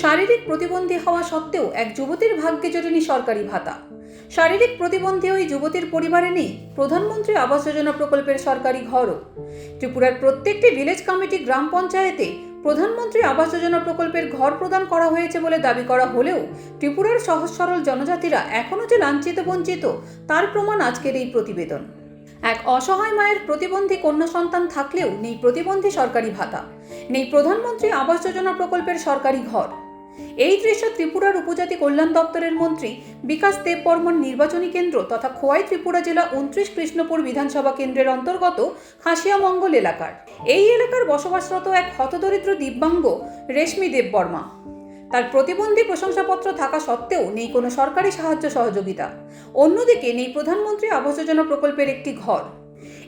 শারীরিক প্রতিবন্ধী হওয়া সত্ত্বেও এক যুবতীর ভাগ্যে জোটেনি সরকারি ভাতা। শারীরিক প্রতিবন্ধী ওই যুবতীর পরিবারে নেই, প্রধানমন্ত্রী আবাস যোজনা প্রকল্পের সরকারি ঘরও। ত্রিপুরার প্রত্যেকটি ভিলেজ কমিটি গ্রাম পঞ্চায়েতে প্রধানমন্ত্রী আবাস যোজনা প্রকল্পের ঘর প্রদান করা হয়েছে বলে দাবি করা হলেও ত্রিপুরার সহজ সরল জনজাতিরা এখনও যে লাঞ্ছিত, বঞ্চিত, তার প্রমাণ আজকের এই প্রতিবেদন। এক অসহায় মায়ের প্রতিবন্ধী কন্যা সন্তান থাকলেও নেই প্রতিবন্ধী সরকারি ভাতা। নেই প্রধানমন্ত্রী আবাস যোজনা প্রকল্পের সরকারি ঘর। এই দৃশ্য ত্রিপুরার উপজাতি কল্যাণ দপ্তরের মন্ত্রী বিকাশ দেব বর্মন নির্বাচনী কেন্দ্র তথা খোয়াই ত্রিপুরা জেলা উনত্রিশ কৃষ্ণপুর বিধানসভা কেন্দ্রের অন্তর্গত খাসিয়ামঙ্গল এলাকার। এই এলাকার বসবাসরত এক হতদরিদ্র দিব্যাঙ্গ রেশমি দেব বর্মা তার প্রতিবন্ধী প্রশংসাপত্র থাকা সত্ত্বেও নেই কোনো সরকারি সাহায্য সহযোগিতা। অন্যদিকে নেই প্রধানমন্ত্রী আবাস যোজনা প্রকল্পের একটি ঘর।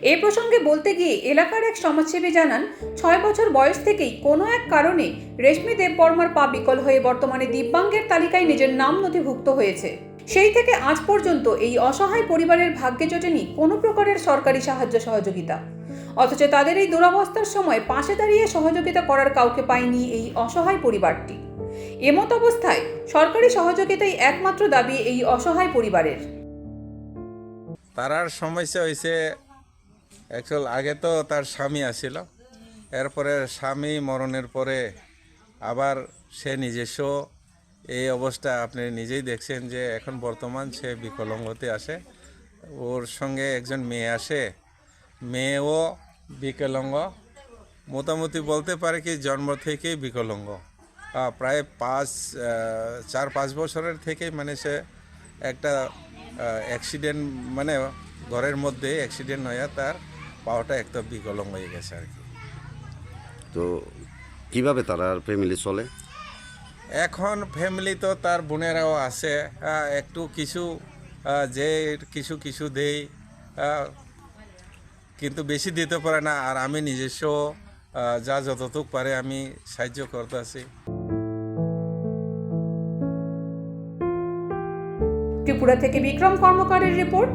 এ প্রসঙ্গে বলতে গিয়ে এলাকার এক সমাজসেবী জানান, ছয় বছর বয়স থেকেই কোনো এক কারণে রেশমি দেববর্মার পা বিকল হয়ে বর্তমানে দিব্যাঙ্গের তালিকায় নিজের নাম নথিভুক্ত হয়েছে। সেই থেকে আজ পর্যন্ত এই অসহায় পরিবারের ভাগ্যে জোটেনি কোনো প্রকারের সরকারি সাহায্য সহযোগিতা। অথচ তাদের এই দুরবস্থার সময় পাশে দাঁড়িয়ে সহযোগিতা করার কাউকে পায়নি এই অসহায় পরিবারটি। এমত অবস্থায় সরকারি সহযোগিতাই একমাত্র দাবি এই অসহায় পরিবারের। তারার সমস্যা হয়েছে অ্যাকচুয়াল আগে তো তার স্বামী আসছিল এরপরে স্বামী মরণের পরে আবার সে নিজস্ব। এই অবস্থা আপনি নিজেই দেখছেন যে এখন বর্তমান সে বিকলঙ্গতে আসে ওর সঙ্গে একজন মেয়ে আসে মেয়েও বিকলাঙ্গ। মোটামুটি বলতে পারে কি জন্ম থেকেই বিকলাঙ্গ। প্রায় পাঁচ চার, পাঁচ বছরের থেকেই মানে সে একটা অ্যাক্সিডেন্ট মানে ঘরের মধ্যে অ্যাক্সিডেন্ট হয়ে তার পাওয়াটা একটা বিকলঙ্গ হয়ে গেছে আর কি। তো কীভাবে তারা ফ্যামিলি চলে? এখন ফ্যামিলি তো তার বোনেরাও আছে একটু কিছু যে কিছু কিছু দেই কিন্তু বেশি দিতে পারে না আর আমি নিজস্ব যা যতটুক পারে আমি সাহায্য করতেছি। ত্রিপুরা থেকে বিক্রম কর্মকারের report.